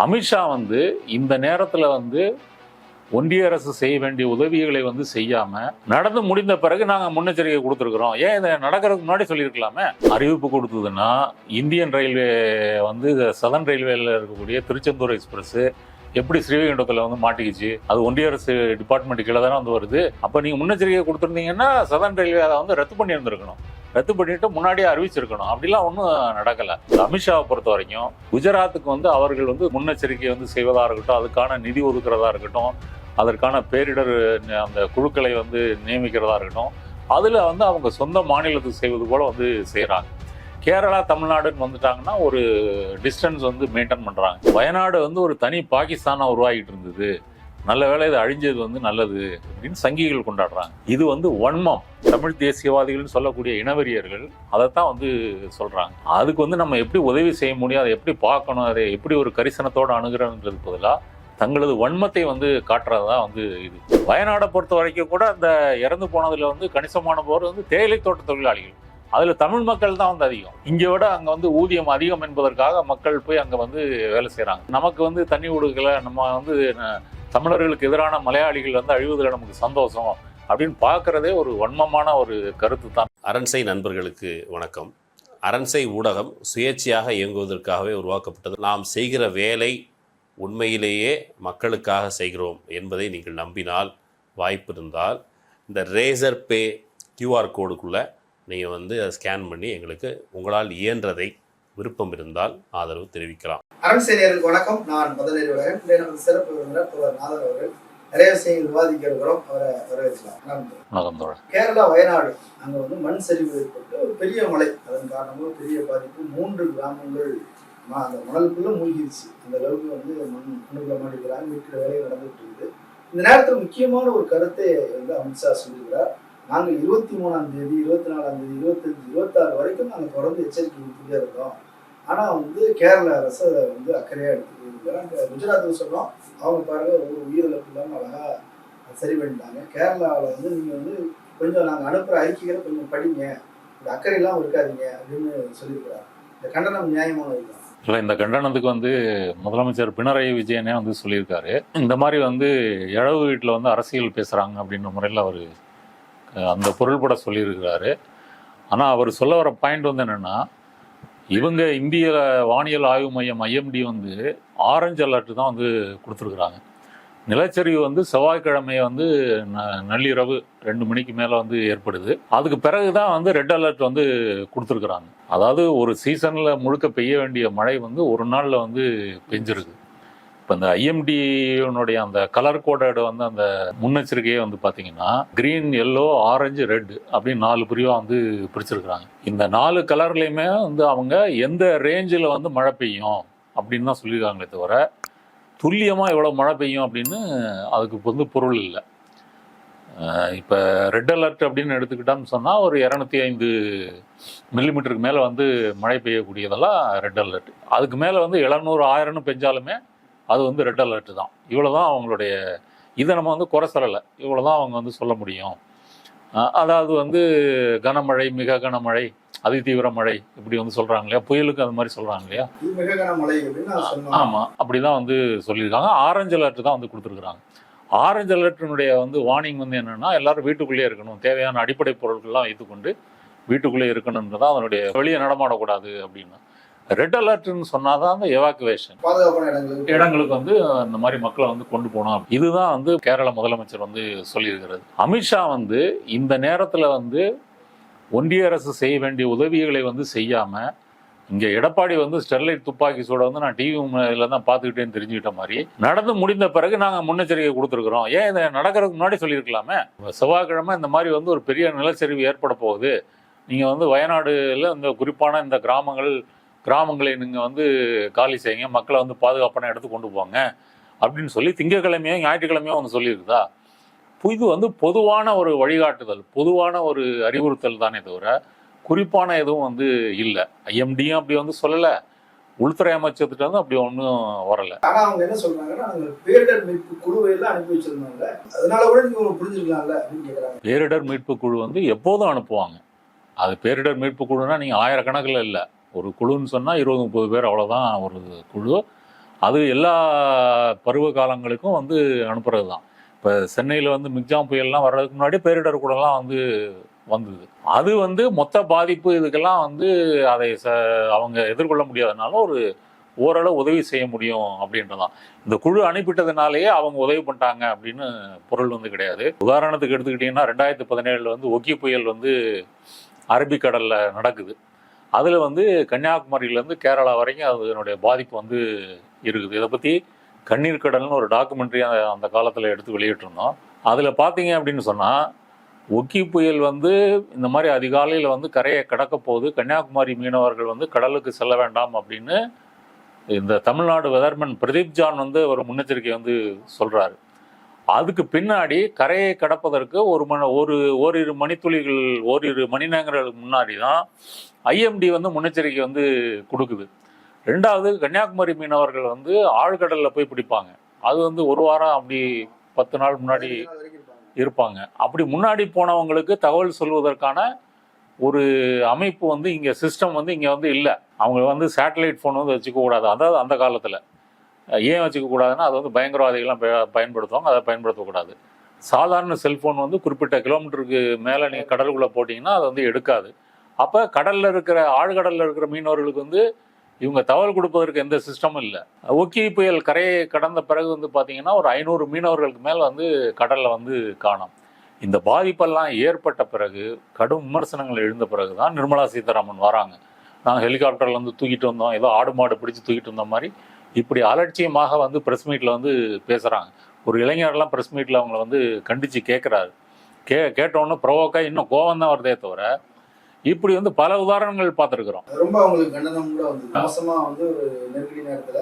அமித்ஷா வந்து இந்த நேரத்தில் வந்து ஒன்றிய அரசு செய்ய வேண்டிய உதவிகளை வந்து செய்யாம நடந்து முடிந்த பிறகு நாங்க முன்னெச்சரிக்கை கொடுத்துருக்குறோம். ஏன் இதை நடக்கிறதுக்கு முன்னாடி சொல்லியிருக்கலாமே? அறிவிப்பு கொடுத்ததுன்னா இந்தியன் ரயில்வே வந்து சதன் ரயில்வேல இருக்கக்கூடிய திருச்செந்தூர் எக்ஸ்பிரஸ் எப்படி ஸ்ரீவைகுண்டத்தில் வந்து மாட்டிக்கிச்சு? அது ஒன்றிய அரசு டிபார்ட்மெண்ட் கீழே தானே வந்து வருது. அப்போ நீங்கள் முன்னெச்சரிக்கை கொடுத்துருந்தீங்கன்னா சதன் ரயில்வே அதை வந்து ரத்து பண்ணியிருந்திருக்கணும். ரத்து பண்ணிட்டு முன்னாடியே அறிவிச்சிருக்கணும். அப்படிலாம் ஒன்றும் நடக்கலை. அமித்ஷாவை பொறுத்த வரைக்கும் குஜராத்துக்கு வந்து அவர்கள் வந்து முன்னெச்சரிக்கை வந்து செய்வதாக இருக்கட்டும் அதுக்கான நிதி ஒதுக்குறதா இருக்கட்டும் அதற்கான பேரிடர் அந்த குழுக்களை வந்து நியமிக்கிறதா இருக்கட்டும் அதில் வந்து அவங்க சொந்த மாநிலத்துக்கு செய்வது போல் வந்து செய்கிறாங்க கேரளா தமிழ்நாடுன்னு வந்துட்டாங்கன்னா ஒரு டிஸ்டன்ஸ் வந்து மெயின்டைன் பண்ணுறாங்க வயநாடு வந்து ஒரு தனி பாகிஸ்தானாக உருவாகிட்டு இருந்தது. நல்ல வேலை இது அழிஞ்சது வந்து நல்லது அப்படின்னு சங்கிகள் கொண்டாடுறாங்க. இது வந்து வன்மம். தமிழ் தேசியவாதிகள்னு சொல்லக்கூடிய இனவெறியர்கள் அதைத்தான் வந்து சொல்கிறாங்க அதுக்கு வந்து நம்ம எப்படி உதவி செய்ய முடியும் அதை எப்படி பார்க்கணும் அதை எப்படி ஒரு கரிசனத்தோடு அணுகிறோன்றது பதிலாக தங்களது வன்மத்தை வந்து காட்டுறதா வந்து இது. வயநாடை பொறுத்த வரைக்கும் கூட அந்த இறந்து போனதில் வந்து கணிசமான போர் வந்து தேயிலை தோட்ட தொழிலாளிகள். அதில் தமிழ் மக்கள் தான் வந்து அதிகம். இங்கே விட அங்கே வந்து ஊதியம் அதிகம் என்பதற்காக மக்கள் போய் அங்கே வந்து வேலை செய்கிறாங்க நமக்கு வந்து தண்ணி கொடுக்கல நம்ம வந்து தமிழர்களுக்கு எதிரான மலையாளிகள் வந்து அழிவதில் நமக்கு சந்தோஷம் அப்படின்னு பார்க்குறதே ஒரு வன்மமான ஒரு கருத்து தான் அரண்சை நண்பர்களுக்கு வணக்கம். அரண்சை ஊடகம் சுயேட்சையாக இயங்குவதற்காகவே உருவாக்கப்பட்டது. நாம் செய்கிற வேலை உண்மையிலேயே மக்களுக்காக செய்கிறோம் என்பதை நீங்கள் நம்பினால் வாய்ப்பு இருந்தால் இந்த ரேசர் பே கியூஆர் கோடுக்குள்ளே நீங்கள் வந்து அதை ஸ்கேன் பண்ணி எங்களுக்கு உங்களால் இயன்றதை விருப்பம் இருந்தால் ஆதரவு தெரிவிக்கலாம். அரண்சேனியருக்கு வணக்கம். நான் முதலில் நமது சிறப்பு விருந்தினர் நாதர் அவர்கள். நிறைய விஷயங்கள் விவாதிக்க இருக்கிறோம் அவரை வரவேற்கலாம். கேரளா வயநாடு. அங்கே வந்து மண் சரிவு ஏற்பட்டு ஒரு பெரிய மழை. அதன் காரணமாக பெரிய பாதிப்பு மூன்று கிராமங்கள் அந்த மணலுக்குள்ள மூழ்கிடுச்சு அந்த அளவுக்கு வந்து மண் மண்ணுக்குள்ள மாட்டிக்கிறாங்க மீட்கிற வேலை நடந்துட்டு இருக்குது. இந்த நேரத்தில் முக்கியமான ஒரு கருத்தை வந்து அமித்ஷா சொல்லியிருக்கிறார். நாங்கள் இருபத்தி மூணாம் தேதி இருபத்தி நாலாம் தேதி இருபத்தஞ்சு இருபத்தாறு வரைக்கும் நாங்கள் தொடர்ந்து எச்சரிக்கை கொடுத்துட்டே இருந்தோம். ஆனால் வந்து கேரள அரசு அதை வந்து அக்கறையாக எடுத்துக்கிட்டு அங்கே குஜராத்தில் சொல்கிறோம் அவங்க பாருங்க ஒவ்வொரு உயிரிழப்பு இல்லாமல் அழகாக சரி பண்ணிட்டாங்க. கேரளாவில் வந்து நீங்கள் வந்து கொஞ்சம் நாங்கள் அனுப்புகிற அறிக்கைகளை கொஞ்சம் படிங்க. இந்த அக்கறையெல்லாம் இருக்காதீங்க அப்படின்னு சொல்லியிருக்கிறார். இந்த கண்டனம் நியாயமான இதுதான் இல்லை இந்த கண்டனத்துக்கு வந்து முதலமைச்சர் பினராயி விஜயனே வந்து சொல்லியிருக்காரு. இந்த மாதிரி வந்து இழவு வீட்டில் வந்து அரசியல் பேசுகிறாங்க அப்படின்ற முறையில் அவர் அந்த பொருள்பட சொல்லியிருக்கிறாரு. ஆனால் அவர் சொல்ல வர பாயிண்ட் வந்து என்னென்னா இவங்க இந்திய வானியல் ஆய்வு மையம் ஐஎம்டி வந்து ஆரஞ்சு அலர்ட் தான் வந்து கொடுத்துருக்குறாங்க. நிலச்சரிவு வந்து செவ்வாய்க்கிழமை வந்து ந- நள்ளிரவு ரெண்டு மணிக்கு மேலே வந்து ஏற்படுது. அதுக்கு பிறகு தான் வந்து ரெட் அலர்ட் வந்து கொடுத்துருக்குறாங்க. அதாவது ஒரு சீசனில் முழுக்க பெய்ய வேண்டிய மழை வந்து ஒரு நாளில் வந்து பெஞ்சிருக்கு. இப்போ இந்த ஐஎம்டினுடைய அந்த கலர் கோடடு வந்து அந்த முன்னெச்சரிக்கையே வந்து பார்த்தீங்கன்னா கிரீன் எல்லோ ஆரஞ்சு ரெட் அப்படின்னு நாலு பிரிவாக வந்து பிரிச்சிருக்கிறாங்க. இந்த நாலு கலர்லையுமே வந்து அவங்க எந்த ரேஞ்சில் வந்து மழை பெய்யும் அப்படின்னு தான் சொல்லியிருக்காங்களே தவிர துல்லியமாக எவ்வளோ மழை பெய்யும் அப்படின்னு அதுக்கு வந்து பொருள் இல்லை. இப்போ ரெட் அலர்ட் அப்படின்னு எடுத்துக்கிட்டோம்னு சொன்னால் ஒரு இரநூத்தி ஐந்து மில்லிமீட்டருக்கு மேலே வந்து மழை பெய்யக்கூடியதெல்லாம் ரெட் அலர்ட் அதுக்கு மேலே வந்து எழுநூறு ஆயிரம்னு பெஞ்சாலுமே அது வந்து ரெட் அலர்ட் தான். இவ்வளோ தான் அவங்களுடைய இதை நம்ம வந்து குறை சொல்லலை. இவ்வளோ தான் அவங்க வந்து சொல்ல முடியும். அதாவது வந்து கனமழை மிக கனமழை அதிதீவிர மழை இப்படி வந்து சொல்கிறாங்க இல்லையா? புயலுக்கு அது மாதிரி சொல்கிறாங்க இல்லையா? ஆமாம் அப்படி தான் வந்து சொல்லியிருக்காங்க. ஆரஞ்சு அலர்ட் தான் வந்து கொடுத்துருக்குறாங்க. ஆரஞ்சு அலர்ட்டினுடைய வந்து வார்னிங் வந்து என்னன்னா எல்லாரும் வீட்டுக்குள்ளேயே இருக்கணும். தேவையான அடிப்படை பொருட்கள்லாம் வைத்துக்கொண்டு வீட்டுக்குள்ளே இருக்கணுன்றது தான் அதனுடைய வெளியே நடமாடக்கூடாது அப்படின்னு. ரெட் அலர்ட்னு சொன்னால் தான் அந்த எவாக்குவேஷன் இடங்களுக்கு வந்து அந்த மாதிரி மக்களை வந்து கொண்டு போகணும். இதுதான் வந்து கேரள முதலமைச்சர் வந்து சொல்லியிருக்கிறது. அமித்ஷா வந்து இந்த நேரத்தில் வந்து ஒன்றிய அரசு செய்ய வேண்டிய உதவிகளை வந்து செய்யாம இங்க எடப்பாடி வந்து ஸ்டெர்லைட் துப்பாக்கி சூட வந்து நான் டிவி தான் பார்த்துக்கிட்டேன்னு தெரிஞ்சுக்கிட்ட மாதிரி நடந்து முடிந்த பிறகு நாங்க முன்னெச்சரிக்கை கொடுத்துருக்குறோம். ஏன் இதை நடக்கிறதுக்கு முன்னாடி சொல்லியிருக்கலாமே? செவ்வாய்க்கிழமை இந்த மாதிரி வந்து ஒரு பெரிய நிலச்சரிவு ஏற்பட போகுது. நீங்க வந்து வயநாடுல இந்த குறிப்பான இந்த கிராமங்கள் கிராமங்களை நீங்க வந்து காலி செய்யுங்க மக்களை வந்து பாதுகாப்பான இடத்துக்கு கொண்டு போங்க அப்படின்னு சொல்லி திங்கக்கிழமையோ ஞாயிற்றுக்கிழமையோ வந்து சொல்லியிருக்குதா? இது வந்து பொதுவான ஒரு வழிகாட்டுதல் பொதுவான ஒரு அறிவுறுத்தல் தானே தவிர குறிப்பான எதுவும் வந்து இல்லை. ஐஎம்டியும் அப்படி வந்து சொல்லலை. உள்துறை அமைச்சர்கிட்ட வந்து அப்படி ஒன்றும் வரலை. ஆனா அவங்க என்ன சொல்றாங்கன்னா நாங்க பேரிடர் மீட்பு குழுவை எல்லாம் அனுப்பி வச்சிருந்தாங்க அதனால கூட நீங்க புரிஞ்சுக்கலாம்ல அப்படின்னு பேரிடர் மீட்பு குழு வந்து எப்போதும் அனுப்புவாங்க. அது பேரிடர் மீட்பு குழுனா நீங்கள் ஆயிரக்கணக்கில் இல்லை. ஒரு குழுன்னு சொன்னால் இருபது முப்பது பேர் அவ்வளோதான் ஒரு குழு. அது எல்லா பருவ காலங்களுக்கும் வந்து அனுப்புறது தான் இப்போ சென்னையில் வந்து மிக்ஜாம் புயல்லாம் வர்றதுக்கு முன்னாடி பேரிடர் கூடலாம் வந்து வந்தது. அது வந்து மொத்த பாதிப்பு இதுக்கெல்லாம் வந்து அதை ச அவங்க எதிர்கொள்ள முடியாதனால ஒரு ஓரளவு உதவி செய்ய முடியும் அப்படின்றதான். இந்த குழு அனுப்பிட்டதுனாலேயே அவங்க உதவி பண்ணிட்டாங்க அப்படின்னு பொருள் வந்து கிடையாது. உதாரணத்துக்கு எடுத்துக்கிட்டிங்கன்னா ரெண்டாயிரத்தி பதினேழில் வந்து ஒக்கி புயல் வந்து அரபிக்கடலில் நடக்குது. அதில் வந்து கன்னியாகுமரியிலேருந்து கேரளா வரைக்கும் அதனுடைய பாதிப்பு வந்து இருக்குது. இதை பற்றி கண்ணீர் கடல்னு ஒரு டாக்குமெண்ட்ரி அந்த காலத்தில் எடுத்து வெளியிட்டிருந்தோம். அதில் பார்த்தீங்க அப்படின்னு சொன்னால் ஒக்கி புயல் வந்து இந்த மாதிரி அதிகாலையில் வந்து கரையை கடக்க போது கன்னியாகுமரி மீனவர்கள் வந்து கடலுக்கு செல்ல வேண்டாம் அப்படின்னு இந்த தமிழ்நாடு வெதர்மன் பிரதீப் ஜான் வந்து ஒரு முன்னெச்சரிக்கை வந்து சொல்கிறாரு அதுக்கு பின்னாடி கரையை கடப்பதற்கு ஒரு மணி ஒரு ஓரிரு மணித்துளிகள் ஓரிரு மணி நேரங்களுக்கு முன்னாடி தான் ஐஎம்டி வந்து முன்னெச்சரிக்கை வந்து கொடுக்குது. ரெண்டாவது கன்னியாகுமரி மீனவர்கள் வந்து ஆழ்கடலில் போய் பிடிப்பாங்க. அது வந்து ஒரு வாரம் அப்படி பத்து நாள் முன்னாடி இருப்பாங்க. இருப்பாங்க அப்படி முன்னாடி போனவங்களுக்கு தகவல் சொல்வதற்கான ஒரு அமைப்பு வந்து இங்கே சிஸ்டம் வந்து இங்கே வந்து இல்லை. அவங்க வந்து சேட்டலைட் ஃபோன் வந்து வச்சுக்க கூடாது. அதாவது அந்த காலத்தில். ஏன் வச்சுக்கக்கூடாதுன்னா அது வந்து பயங்கரவாதிகள்லாம் பயன்படுத்துவாங்க அதை பயன்படுத்தக்கூடாது. சாதாரண செல்ஃபோன் வந்து குறிப்பிட்ட கிலோமீட்டருக்கு மேலே நீங்கள் கடலுக்குள்ளே போட்டிங்கன்னா அது வந்து எடுக்காது. அப்போ கடலில் இருக்கிற ஆழ்கடலில் இருக்கிற மீனவர்களுக்கு வந்து இவங்க தகவல் கொடுப்பதற்கு எந்த சிஸ்டமும் இல்லை. ஒக்கி புயல் கரையை கடந்த பிறகு வந்து பார்த்தீங்கன்னா ஒரு ஐநூறு மீனவர்களுக்கு மேலே வந்து கடலில் வந்து காணும். இந்த பாதிப்பெல்லாம் ஏற்பட்ட பிறகு கடும் விமர்சனங்கள் எழுந்த பிறகு தான் நிர்மலா சீதாராமன் வராங்க. நாங்கள் ஹெலிகாப்டர்லேருந்து தூக்கிட்டு வந்தோம் ஏதோ ஆடு மாடு பிடிச்சு தூக்கிட்டு வந்த மாதிரி இப்படி அலட்சியமாக வந்து ப்ரெஸ் மீட்டில் வந்து பேசுகிறாங்க ஒரு இளைஞர்லாம் ப்ரெஸ் மீட்டில் அவங்கள வந்து கண்டித்து கேட்குறாரு கே கேட்டோன்னு ப்ரொவோக்காக இன்னும் கோவம் தான் வருதே தவிர இப்படி வந்து பல உதாரணங்கள் பார்த்துருக்குறோம். ரொம்ப அவங்களுக்கு கண்டனம் கூட வந்து மோசமா வந்து ஒரு நெருக்கடி நேரத்துல.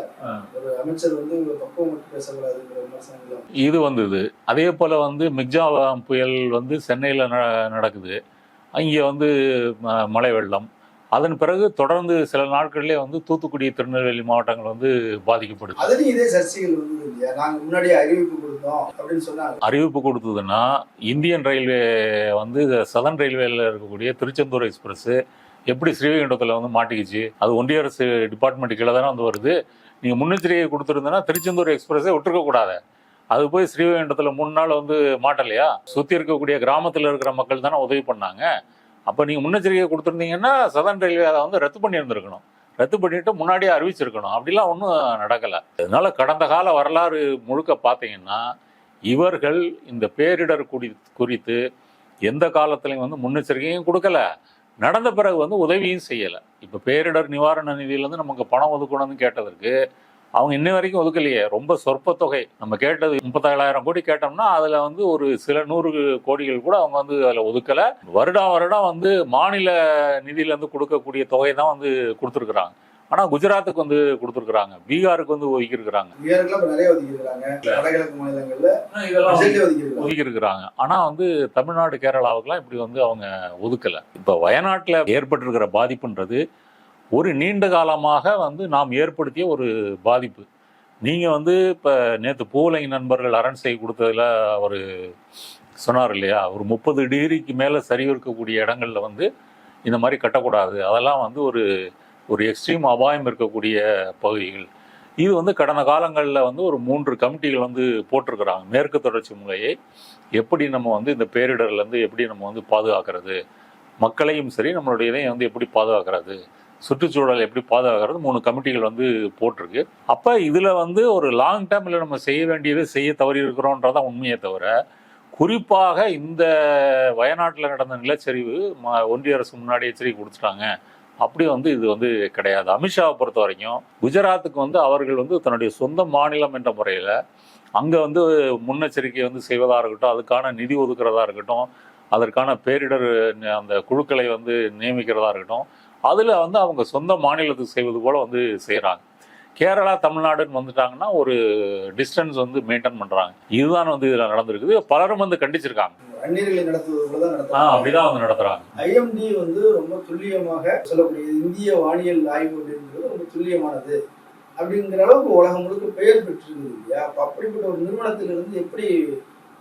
ஒரு அமைச்சர் வந்து பக்குவம் மட்டும் பேசக்கூடாதுங்கிற விமர்சனங்கள் இது வந்தது. அதே போல் வந்து மிக்ஜாம் புயல் வந்து சென்னையில் நடக்குது. அங்கே வந்து மழை வெள்ளம். அதன் பிறகு தொடர்ந்து சில நாட்கள்லேயே வந்து தூத்துக்குடி திருநெல்வேலி மாவட்டங்கள் வந்து பாதிக்கப்படுது. அதுலயும் இதே சர்ச்சைகள் வந்து இல்லையா? நாங்க முன்னாடியே அறிவிப்பு கொடுத்தோம் அப்படின்னு சொன்னாங்க. அறிவிப்பு கொடுத்ததுன்னா இந்தியன் ரயில்வே வந்து சதன் ரயில்வேல இருக்கக்கூடிய திருச்செந்தூர் எக்ஸ்பிரஸ் எப்படி ஸ்ரீவைகுண்டத்தில் வந்து மாட்டிக்கிச்சு அது ஒன்றிய அரசு டிபார்ட்மெண்ட் கீழே தானே வந்து வருது. நீங்கள் முன்னெச்சரிக்கை கொடுத்துருந்தேன்னா திருச்செந்தூர் எக்ஸ்பிரஸே விட்டுருக்க கூடாது அது போய் ஸ்ரீவைகுண்டத்தில் மூணு நாள் வந்து மாட்டலையா? சுற்றி இருக்கக்கூடிய கிராமத்தில் இருக்கிற மக்கள் தானே உதவி பண்ணாங்க. அப்போ நீங்கள் முன்னெச்சரிக்கை கொடுத்துருந்தீங்கன்னா சதன் ரயில்வே அதை வந்து ரத்து பண்ணியிருந்திருக்கணும். ரத்து பண்ணிட்டு முன்னாடியே அறிவிச்சிருக்கணும். அப்படிலாம் ஒன்றும் நடக்கலை. அதனால கடந்த கால வரலாறு முழுக்க பார்த்தீங்கன்னா இவர்கள் இந்த பேரிடர் குறி குறித்து எந்த காலத்துலையும் வந்து முன்னெச்சரிக்கையும் கொடுக்கல. நடந்த பிறகு வந்து உதவியும் செய்யலை. இப்போ பேரிடர் நிவாரண நிதியிலேருந்து நமக்கு பணம் ஒதுக்கணும்னு கேட்டதற்கு அவங்க இன்ன வரைக்கும் ஒதுக்கலையே. ரொம்ப சொற்ப தொகை. நம்ம கேட்டது முப்பத்தேழாயிரம் கோடி கேட்டோம்னா அதில் வந்து ஒரு சில நூறு கோடிகள் கூட அவங்க வந்து அதில் ஒதுக்கலை. வருடம் வருடம் வந்து மாநில நிதியிலேருந்து கொடுக்கக்கூடிய தொகை தான் வந்து கொடுத்துருக்குறாங்க. ஆனால் குஜராத்துக்கு வந்து கொடுத்துருக்குறாங்க. பீகாருக்கு வந்து ஒதுக்கி இருக்காங்க ஒதுக்கி இருக்கிறாங்க ஆனா வந்து தமிழ்நாடு கேரளாவுக்குலாம் இப்படி வந்து அவங்க ஒதுக்கல. இப்ப வயநாட்டுல ஏற்பட்டிருக்கிற பாதிப்புன்றது ஒரு நீண்ட காலமாக வந்து நாம் ஏற்படுத்திய ஒரு பாதிப்பு. நீங்கள் வந்து இப்போ நேற்று பூவலை நண்பர்கள் அரண் செய்து கொடுத்ததில் அவர் சொன்னார் இல்லையா? ஒரு முப்பது டிகிரிக்கு மேலே சரிவு இருக்கக்கூடிய இடங்கள்ல வந்து இந்த மாதிரி கட்டக்கூடாது. அதெல்லாம் வந்து ஒரு ஒரு எக்ஸ்ட்ரீம் அபாயம் இருக்கக்கூடிய பகுதிகள். இது வந்து கடந்த காலங்களில் வந்து ஒரு மூன்று கமிட்டிகள் வந்து போட்டிருக்கிறாங்க. மேற்கு தொடர்ச்சி முறையை எப்படி நம்ம வந்து இந்த பேரிடர்லேருந்து எப்படி நம்ம வந்து பாதுகாக்கிறது? மக்களையும் சரி நம்மளுடைய இதையும் வந்து எப்படி பாதுகாக்கிறது? சுற்றுச்சூழல் எப்படி பாதுகாக்கிறது மூணு கமிட்டிகள் வந்து போட்டிருக்கு. அப்போ இதில் வந்து ஒரு லாங் டேர்மில் நம்ம செய்ய வேண்டியதை செய்ய தவறி இருக்கிறோன்றதான் உண்மையை தவிர குறிப்பாக இந்த வயநாட்டில் நடந்த நிலச்சரிவு ம- ஒன்றிய அரசு முன்னாடி எச்சரிக்கை கொடுத்துட்டாங்க. அப்படி வந்து இது வந்து கிடையாது. அமித்ஷாவை பொறுத்த வரைக்கும் குஜராத்துக்கு வந்து அவர்கள் வந்து தன்னுடைய சொந்த மாநிலம் என்ற முறையில் அங்கே வந்து முன்னெச்சரிக்கை வந்து செய்வதாக இருக்கட்டும் அதுக்கான நிதி ஒதுக்குறதா இருக்கட்டும் அதற்கான பேரிடர் அந்த குழுக்களை வந்து நியமிக்கிறதா இருக்கட்டும் அதில் வந்து அவங்க சொந்த மாநிலத்துக்கு செய்வது போல வந்து செய்கிறாங்க கேரளா தமிழ்நாடுன்னு வந்துட்டாங்கன்னா ஒரு டிஸ்டன்ஸ் வந்து மெயின்டைன் பண்ணுறாங்க இதுதான் வந்து இதில் நடந்திருக்குது. பலரும் வந்து கண்டிச்சிருக்காங்க. அந்நியர்களை நடத்துவது நடத்துறாங்க. அப்படிதான் வந்து நடத்துகிறாங்க ஐஎம்டி வந்து ரொம்ப துல்லியமாக சொல்லக்கூடிய இந்திய வானியல் ஆய்வு அப்படிங்கிறது ரொம்ப துல்லியமானது அப்படிங்கிற அளவுக்கு உலகம் முழுக்க பெயர் பெற்றிருக்குது இல்லையா? அப்ப அப்படிப்பட்ட ஒரு நிறுவனத்திலிருந்து எப்படி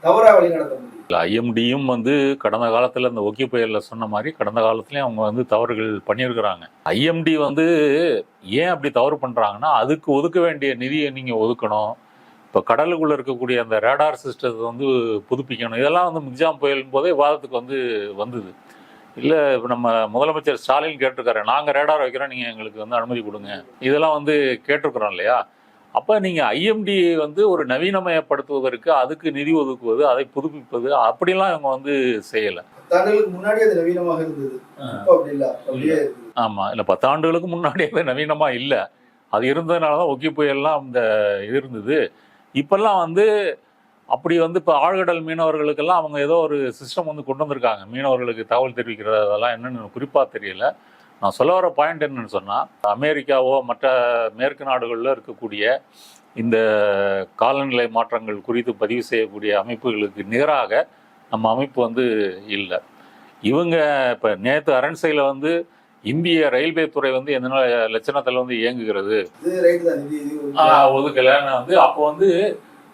தவறாக வழிநடத்த முடியும். ஐஎம்டியும் வந்து கடந்த காலத்தில் இந்த ஒக்கி புயலில் சொன்ன மாதிரி கடந்த காலத்துலேயும் அவங்க வந்து தவறுகள் பண்ணியிருக்கிறாங்க. ஐஎம்டி வந்து ஏன் அப்படி தவறு பண்ணுறாங்கன்னா அதுக்கு ஒதுக்க வேண்டிய நிதியை நீங்கள் ஒதுக்கணும். இப்போ கடலுக்குள்ளே இருக்கக்கூடிய அந்த ரேடார் சிஸ்டத்தை வந்து புதுப்பிக்கணும். இதெல்லாம் வந்து மிக்ஜாம் புயலும் போதே விவாதத்துக்கு வந்து வந்தது. இல்லை இப்போ நம்ம முதலமைச்சர் ஸ்டாலின் கேட்டிருக்காரு நாங்கள் ரேடார் வைக்கிறோம் நீங்கள் எங்களுக்கு வந்து அனுமதி கொடுங்க. இதெல்லாம் வந்து கேட்டிருக்கிறோம் இல்லையா? அப்போ நீங்கள் ஐஎம்டி வந்து ஒரு நவீனமயப்படுத்துவதற்கு அதுக்கு நிதி ஒதுக்குவது அதை புதுப்பிப்பது அப்படிலாம் இவங்க வந்து செய்யலை. ஆமாம் இல்லை. பத்தாண்டுகளுக்கு முன்னாடி அது நவீனமாக இல்லை. அது இருந்ததுனால தான் ஒக்கி புயல்லாம் அந்த இது இருந்தது. இப்போல்லாம் வந்து அப்படி வந்து இப்போ ஆழ்கடல் மீனவர்களுக்கெல்லாம் அவங்க ஏதோ ஒரு சிஸ்டம் வந்து கொண்டு வந்திருக்காங்க. மீனவர்களுக்கு தகவல் தெரிவிக்கிறது அதெல்லாம் என்னன்னு குறிப்பாக தெரியல. நான் சொல்ல வர பாயிண்ட் என்னன்னு சொன்னால் அமெரிக்காவோ மற்ற மேற்கு நாடுகளில் இருக்கக்கூடிய இந்த காலநிலை மாற்றங்கள் குறித்து பதிவு செய்யக்கூடிய அமைப்புகளுக்கு நிகராக நம்ம அமைப்பு வந்து இல்லை. இவங்க இப்போ நேற்று அரண்சையில் வந்து இந்திய ரயில்வே துறை வந்து எந்த லட்சணத்தில் வந்து இயங்குகிறது? ஒதுக்கலைன்னு வந்து அப்போ வந்து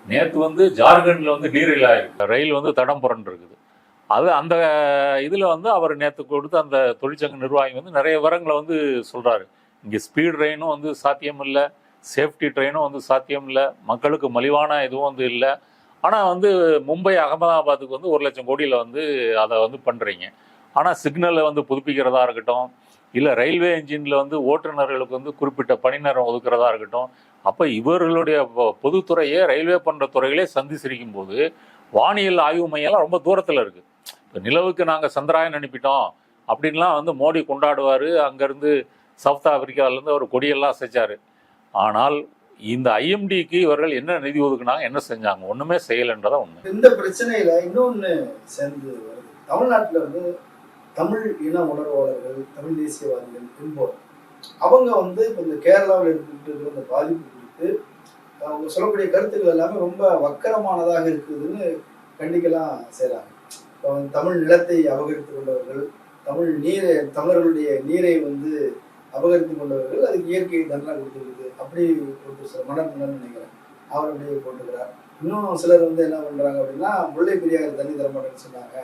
நேற்று வந்து ஜார்க்கண்ட்ல வந்து டீரெயில் ஆயிருக்கு. ரயில் வந்து தடம் புரண்டு இருக்குது. அது அந்த இதில் வந்து அவர் நேற்று கொடுத்த அந்த தொழிற்சங்க நிர்வாகி வந்து நிறைய விவரங்களை வந்து சொல்கிறாரு இங்கே ஸ்பீட் ட்ரெயினும் வந்து சாத்தியம் இல்லை சேஃப்டி ட்ரெயினும் வந்து சாத்தியம் இல்லை மக்களுக்கு மலிவான இதுவும் வந்து இல்லை. ஆனால் வந்து மும்பை அகமதாபாத்துக்கு வந்து ஒரு லட்சம் கோடியில் வந்து அதை வந்து பண்ணுறீங்க ஆனால் சிக்னலை வந்து புதுப்பிக்கிறதா இருக்கட்டும் இல்லை ரயில்வே இன்ஜினில் வந்து ஓட்டுநர்களுக்கு வந்து குறிப்பிட்ட பணி நேரம் ஒதுக்குறதா இருக்கட்டும் அப்போ இவர்களுடைய பொதுத்துறையே ரயில்வே பண்ணுற துறைகளே சந்தி சிரிக்கும் போது வானியல் ஆய்வு மையம்லாம் ரொம்ப தூரத்தில் இருக்குது நிலவுக்கு நாங்கள் சந்திராயன் அனுப்பிட்டோம். அப்படின்லாம் வந்து மோடி கொண்டாடுவார். அங்கேருந்து சவுத் ஆப்பிரிக்காவிலேருந்து அவர் கொடியெல்லாம் அசைச்சார். ஆனால் இந்த ஐஎம்டிக்கு இவர்கள் என்ன நிதி ஒதுக்குனாங்க என்ன செஞ்சாங்க? ஒன்றுமே செய்யலைன்றதான் ஒன்று இந்த பிரச்சனையில இன்னொன்று சேர்ந்து தமிழ்நாட்டில் வந்து தமிழ் இன உணர்வாளர்கள் தமிழ் தேசியவாதிகள் என்போர் அவங்க வந்து இந்த கேரளாவில் எடுத்துக்கிட்டு இருக்கிற பாதிப்பு குறித்து அவங்க சொல்லக்கூடிய கருத்துக்கள் எல்லாமே ரொம்ப வக்கரமானதாக இருக்குதுன்னு கண்டிக்கலாம் செய்கிறாங்க தமிழ் நிலத்தை அபகரித்து கொண்டவர்கள் தமிழ் நீரை தமிழர்களுடைய நீரை வந்து அபகரித்து கொண்டவர்கள் அதுக்கு இயற்கை தண்டனை கொடுத்துருக்குது. அப்படி ஒரு சில மன்னர் நினைக்கிறேன். அவர் அப்படியே போட்டுக்கிறார். இன்னும் சிலர் வந்து என்ன பண்றாங்க அப்படின்னா முல்லை பெரியார் தண்ணி தரமாட்டேன்னு சொன்னாங்க.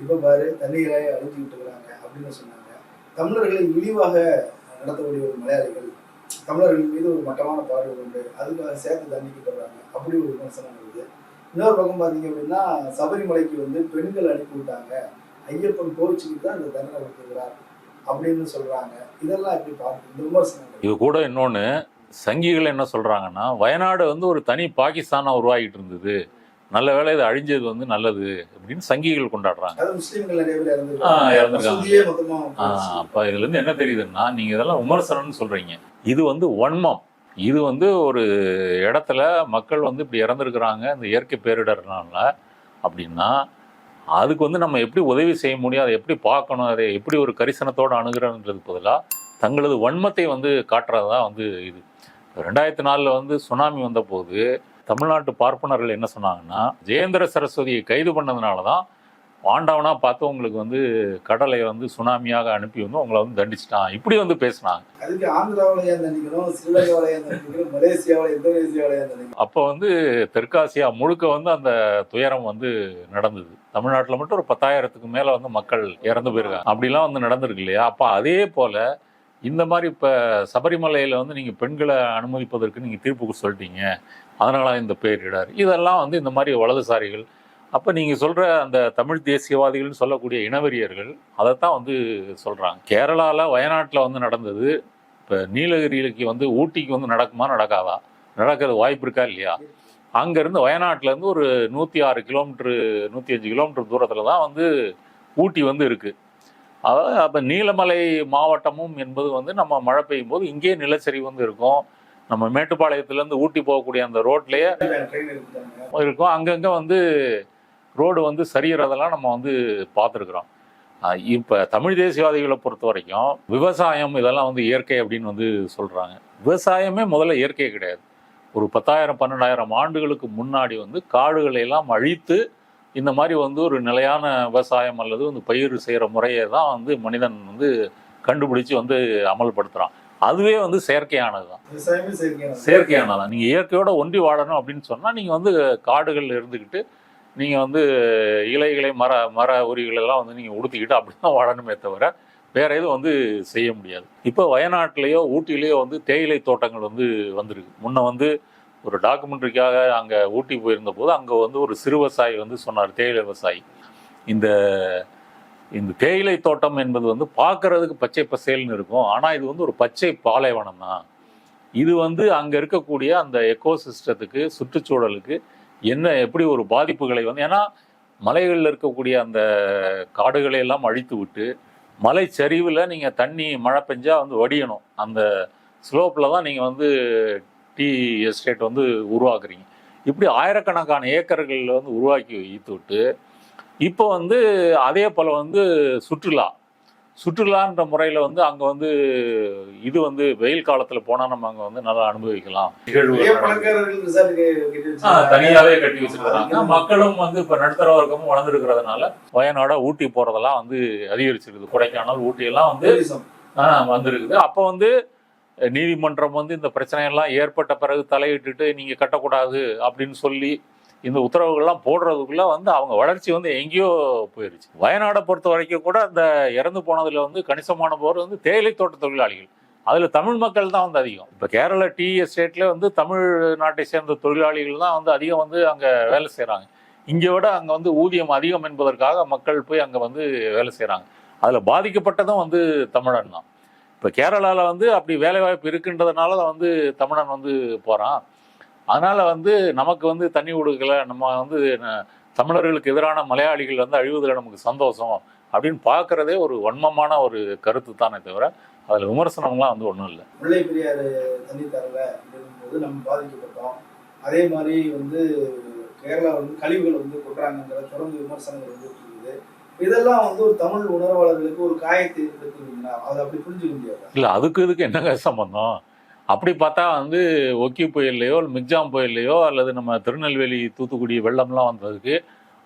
இப்ப பாரு தண்ணீரை அழிஞ்சுக்கிட்டு இருக்கிறாங்க அப்படின்னு சொன்னாங்க. தமிழர்களை இழிவாக நடத்தக்கூடிய ஒரு மலையாளிகள் தமிழர்கள் மீது ஒரு மட்டமான பார்வை உண்டு. அதுக்காக சேர்த்து தண்ணிக்கு வர்றாங்க அப்படி ஒரு விமர்சனம் வருது. இன்னொரு பக்கம் பார்த்தீங்க அப்படின்னா சபரிமலைக்கு வந்து பெண்கள் அனுப்பி விட்டாங்க. ஐயப்பன் கோவிச்சுக்கிட்டு தான் இந்த தண்டனை கொடுத்துருக்கிறார் அப்படின்னு சொல்றாங்க. இதெல்லாம் எப்படி பார்த்து இந்த விமர்சனங்கள்? இது கூட இன்னொன்று சங்கிகள் என்ன சொல்கிறாங்கன்னா வயநாடு வந்து ஒரு தனி பாகிஸ்தானாக உருவாகிட்டு இருந்தது. நல்ல வேளை இது அழிஞ்சது வந்து நல்லது அப்படின்னு சங்கிகள் கொண்டாடுறாங்க. இறந்துருக்காங்க. அப்போ இதுலேருந்து என்ன தெரியுதுன்னா நீங்கள் இதெல்லாம் விமர்சனம்னு சொல்கிறீங்க இது வந்து வன்மம். இது வந்து ஒரு இடத்துல மக்கள் வந்து இப்படி இறந்துருக்குறாங்க இந்த இயற்கை பேரிடர்னால அப்படின்னா அதுக்கு வந்து நம்ம எப்படி உதவி செய்ய முடியும் அதை எப்படி பார்க்கணும் அதை எப்படி ஒரு கரிசனத்தோடு அணுகிறோன்றது பதிலாக தங்களது வன்மத்தை வந்து காட்டுறது தான் வந்து இது. ரெண்டாயிரத்தி நாலில் வந்து சுனாமி வந்தபோது தமிழ்நாட்டு பார்ப்பனர்கள் என்ன சொன்னாங்கன்னா ஜெயேந்திர சரஸ்வதியை கைது பண்ணதுனால தான் ஆண்டவனா பார்த்து உங்களுக்கு வந்து கடலை வந்து சுனாமியாக அனுப்பி வந்து உங்களை வந்து தண்டிச்சிட்டான். இப்படி வந்து பேசினாங்க. அதுக்கு தண்டிக்கணும் தண்டிக்கணும் மலேசியாவில தண்டிக்கணும். அப்போ வந்து தெற்காசியா முழுக்க வந்து அந்த துயரம் வந்து நடந்தது. தமிழ்நாட்டில் மட்டும் ஒரு பத்தாயிரத்துக்கு மேலே வந்து மக்கள் இறந்து போயிருக்காங்க. அப்படிலாம் வந்து நடந்திருக்கு இல்லையா? அப்போ அதே போல் இந்த மாதிரி இப்போ சபரிமலையில் வந்து நீங்கள் பெண்களை அனுமதிப்பதற்கு நீங்கள் தீர்ப்பு சொல்லிட்டீங்க. அதனால இந்த பேரிடர். இதெல்லாம் வந்து இந்த மாதிரி வலதுசாரிகள் அப்போ நீங்கள் சொல்கிற அந்த தமிழ் தேசியவாதிகள்னு சொல்லக்கூடிய இனவெறியர்கள் அதைத்தான் வந்து சொல்கிறாங்க கேரளாவில் வயநாட்டில் வந்து நடந்தது. இப்போ நீலகிரிக்கு வந்து ஊட்டிக்கு வந்து நடக்குமா நடக்காதா? நடக்கிறது வாய்ப்பு இருக்கா இல்லையா? அங்கேருந்து வயநாட்டிலேருந்து ஒரு நூற்றி ஆறு கிலோமீட்ரு நூற்றி அஞ்சு கிலோமீட்டர் தூரத்தில் தான் வந்து ஊட்டி வந்து இருக்குது அதாவது அப்போ நீலமலை மாவட்டமும் என்பது வந்து நம்ம மழை பெய்யும் போது இங்கேயே நிலச்சரிவு வந்து இருக்கும். நம்ம மேட்டுப்பாளையத்துலேருந்து ஊட்டி போகக்கூடிய அந்த ரோட்லேயே இருக்கும். அங்கங்கே வந்து ரோடு வந்து சரியறதெல்லாம் நம்ம வந்து பார்த்துருக்குறோம். இப்போ தமிழ் தேசியவாதிகளை பொறுத்த வரைக்கும் விவசாயம் இதெல்லாம் வந்து இயற்கை அப்படின்னு வந்து சொல்கிறாங்க விவசாயமே முதல்ல இயற்கை கிடையாது. ஒரு பத்தாயிரம் பன்னெண்டாயிரம் ஆண்டுகளுக்கு முன்னாடி வந்து காடுகளை எல்லாம் அழித்து இந்த மாதிரி வந்து ஒரு நிலையான விவசாயம் அல்லது வந்து பயிர் செய்கிற முறையை தான் வந்து மனிதன் வந்து கண்டுபிடிச்சு வந்து அமல்படுத்துகிறான் அதுவே வந்து செயற்கையானது தான். செயற்கையானதான் நீங்கள் இயற்கையோட ஒன்றி வாழணும் அப்படின்னு சொன்னால் நீங்கள் வந்து காடுகள் இருந்துக்கிட்டு நீங்கள் வந்து இலைகளை மர மர உரிகளெல்லாம் வந்து நீங்கள் உடுத்திக்கிட்டு அப்படி தான் வாழணுமே தவிர வேற எதுவும் வந்து செய்ய முடியாது. இப்போ வயநாட்டிலேயோ ஊட்டிலேயோ வந்து தேயிலை தோட்டங்கள் வந்து வந்திருக்கு. முன்ன வந்து ஒரு டாக்குமெண்ட்ரிக்காக அங்கே ஊட்டி போயிருந்த போது அங்கே வந்து ஒரு சிறு விவசாயி வந்து சொன்னார் தேயிலை விவசாயி. இந்த இந்த தேயிலை தோட்டம் என்பது வந்து பார்க்கறதுக்கு பச்சை பசேல்னு இருக்கும். ஆனால் இது வந்து ஒரு பச்சை பாலைவனம் தான் இது வந்து அங்கே இருக்கக்கூடிய அந்த எக்கோசிஸ்டத்துக்கு சுற்றுச்சூழலுக்கு என்ன எப்படி ஒரு பாதிப்புகளை வந்து ஏன்னா மலைகளில் இருக்கக்கூடிய அந்த காடுகளை எல்லாம் அழித்து விட்டு மலை சரிவில் நீங்கள் தண்ணி மழை பெஞ்சால் வந்து வடியணும். அந்த ஸ்லோப்பில் தான் நீங்கள் வந்து டீ எஸ்டேட் வந்து உருவாக்குறீங்க. இப்படி ஆயிரக்கணக்கான ஏக்கர்கள் வந்து உருவாக்கி வைத்து விட்டு இப்போ வந்து அதே போல் வந்து சுற்றுலா. சுற்றுலான்ற முறையில் வந்து அங்கே வந்து இது வந்து வெயில் காலத்தில் போனால் நம்ம அங்கே வந்து நல்லா அனுபவிக்கலாம். க்கு கட்டி வச்சிருக்காங்க மக்களும் வந்து இப்ப நடுத்தர வர்க்கமும் வளர்ந்துருக்கிறதுனால வயநாட ஊட்டி போறதெல்லாம் வந்து அதிகரிச்சிருக்குது. கொடைக்கானல் ஊட்டி எல்லாம் வந்து வந்திருக்குது. அப்போ வந்து நீதிமன்றம் வந்து இந்த பிரச்சனையெல்லாம் ஏற்பட்ட பிறகு தலையிட்டுட்டு நீங்க கட்டக்கூடாது அப்படின்னு சொல்லி இந்த உத்தரவுகள்லாம் போடுறதுக்குள்ள வந்து அவங்க வளர்ச்சி வந்து எங்கேயோ போயிருச்சு. வயநாடை பொறுத்த வரைக்கும் கூட அந்த இறந்து போனதுல வந்து கணிசமான போர் வந்து தேயிலை தோட்ட தொழிலாளிகள். அதில் தமிழ் மக்கள் தான் வந்து அதிகம். இப்போ கேரளா டீ எஸ்டேட்ல வந்து தமிழ் நாட்டை சேர்ந்த தொழிலாளிகள் தான் வந்து அதிகம் வந்து அங்கே வேலை செய்கிறாங்க இங்கே விட அங்கே வந்து ஊதியம் அதிகம் என்பதற்காக மக்கள் போய் அங்கே வந்து வேலை செய்கிறாங்க அதில் பாதிக்கப்பட்டதும் வந்து தமிழன் தான். இப்போ கேரளாவில் வந்து அப்படி வேலைவாய்ப்பு இருக்குன்றதுனால தான் வந்து தமிழன் வந்து போகிறான் அதனால வந்து நமக்கு வந்து தண்ணி கொடுக்கல நம்ம வந்து தமிழர்களுக்கு எதிரான மலையாளிகள் வந்து அழிவதில் நமக்கு சந்தோஷம் அப்படின்னு பார்க்கறதே ஒரு வன்மமான ஒரு கருத்து தானே தவிர அதில் விமர்சனம்லாம் வந்து ஒன்றும் இல்லை. முல்லை பெரியாறு தண்ணி தரல அப்படிங்கும்போது நம்ம பாதிக்கப்பட்டோம். அதே மாதிரி வந்து கேரளா வந்து கழிவுகள் வந்து கொட்டுறாங்கிற தொடர்ந்து விமர்சனங்கள் வந்து இருக்குது. இதெல்லாம் வந்து ஒரு தமிழ் உணர்வாளர்களுக்கு ஒரு காயத்தை ஏற்படுத்துவீங்களா அதை அப்படி புரிஞ்சுக்க முடியாது? இல்லை அதுக்கு இதுக்கு என்னங்க சம்பந்தம்? அப்படி பார்த்தா வந்து ஒக்கி புயல்லையோ மிக்ஜாம் புயல்லையோ அல்லது நம்ம திருநெல்வேலி தூத்துக்குடி வெள்ளம்லாம் வந்ததுக்கு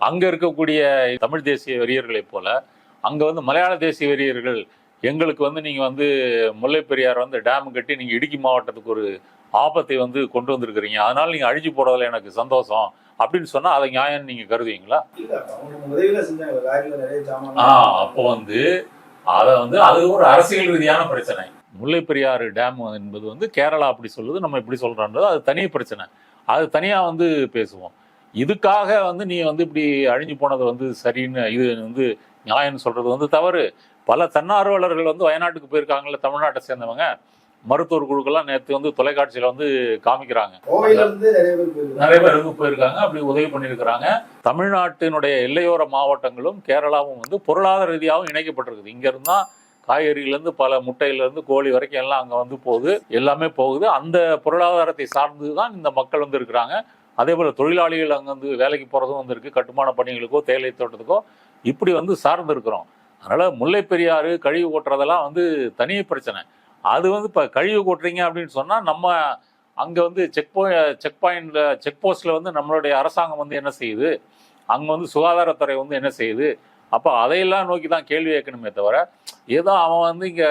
அங்கே இருக்கக்கூடிய தமிழ் தேசிய வெறியர்களைப் போல அங்கே வந்து மலையாள தேசிய வெறியர்கள் எங்களுக்கு வந்து நீங்கள் வந்து முல்லை பெரியார் வந்து டேம் கட்டி நீங்கள் இடுக்கி மாவட்டத்துக்கு ஒரு ஆபத்தை வந்து கொண்டு வந்திருக்கிறீங்க. அதனால நீங்கள் அழிஞ்சு போடுறதுல எனக்கு சந்தோஷம். அப்படின்னு சொன்னால் அதை நியாயம் நீங்கள் கருதுவீங்களா? ஆ அப்போ வந்து அதை வந்து அது ஒரு அரசியல் ரீதியான பிரச்சனை. முல்லை பெரியாறு டேம் என்பது வந்து கேரளா அப்படி சொல்லுது நம்ம இப்படி சொல்றோன்றது அது தனி பிரச்சனை. அது தனியா வந்து பேசுவோம். இதுக்காக வந்து நீ வந்து இப்படி அழிஞ்சு போனது வந்து சரின்னு இது வந்து நியாயம்னு சொல்றது வந்து தவறு. பல தன்னார்வலர்கள் வந்து வயநாட்டுக்கு போயிருக்காங்கல்ல தமிழ்நாட்டை சேர்ந்தவங்க மருத்துவர் குழுக்கெல்லாம் நேற்று வந்து தொலைக்காட்சியில வந்து காமிக்கிறாங்க. நிறைய பேர் போயிருக்காங்க அப்படி உதவி பண்ணியிருக்கிறாங்க. தமிழ்நாட்டினுடைய எல்லையோர மாவட்டங்களும் கேரளாவும் வந்து பொருளாதார ரீதியாகவும் இணைக்கப்பட்டிருக்குது. இங்க இருந்தா காய்கறியிலேருந்து பல முட்டையிலேருந்து கோழி வரைக்கும் எல்லாம் அங்கே வந்து போகுது. எல்லாமே போகுது. அந்த பொருளாதாரத்தை சார்ந்து தான் இந்த மக்கள் வந்து இருக்கிறாங்க. அதே போல் தொழிலாளிகள் அங்கே வந்து வேலைக்கு போகிறதும் வந்துருக்கு கட்டுமான பணிகளுக்கோ தேயிலை தோட்டத்துக்கோ இப்படி வந்து சார்ந்து இருக்கிறோம் முல்லை பெரியாறு கழிவு கொட்டுறதெல்லாம் வந்து தனி பிரச்சனை. அது வந்து இப்போ கழிவு கொட்டுறீங்க அப்படின்னு சொன்னால் நம்ம அங்கே வந்து செக் போ செக் பாயிண்டில் செக் போஸ்ட்டில் வந்து நம்மளுடைய அரசாங்கம் வந்து என்ன செய்யுது? அங்கே வந்து சுகாதாரத்துறை வந்து என்ன செய்யுது? அப்போ அதையெல்லாம் நோக்கி தான் கேள்வி கேட்கணுமே தவிர ஏதோ அவன் வந்து இங்கே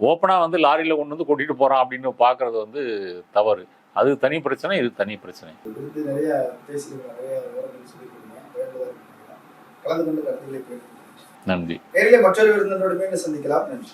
ஓப்பனாக வந்து லாரியில் கொண்டு வந்து கொட்டிட்டு போகிறான் அப்படின்னு பார்க்கறது வந்து தவறு. அது தனி பிரச்சனை இது தனி பிரச்சனை. நன்றி. சந்திக்கலாம். நன்றி.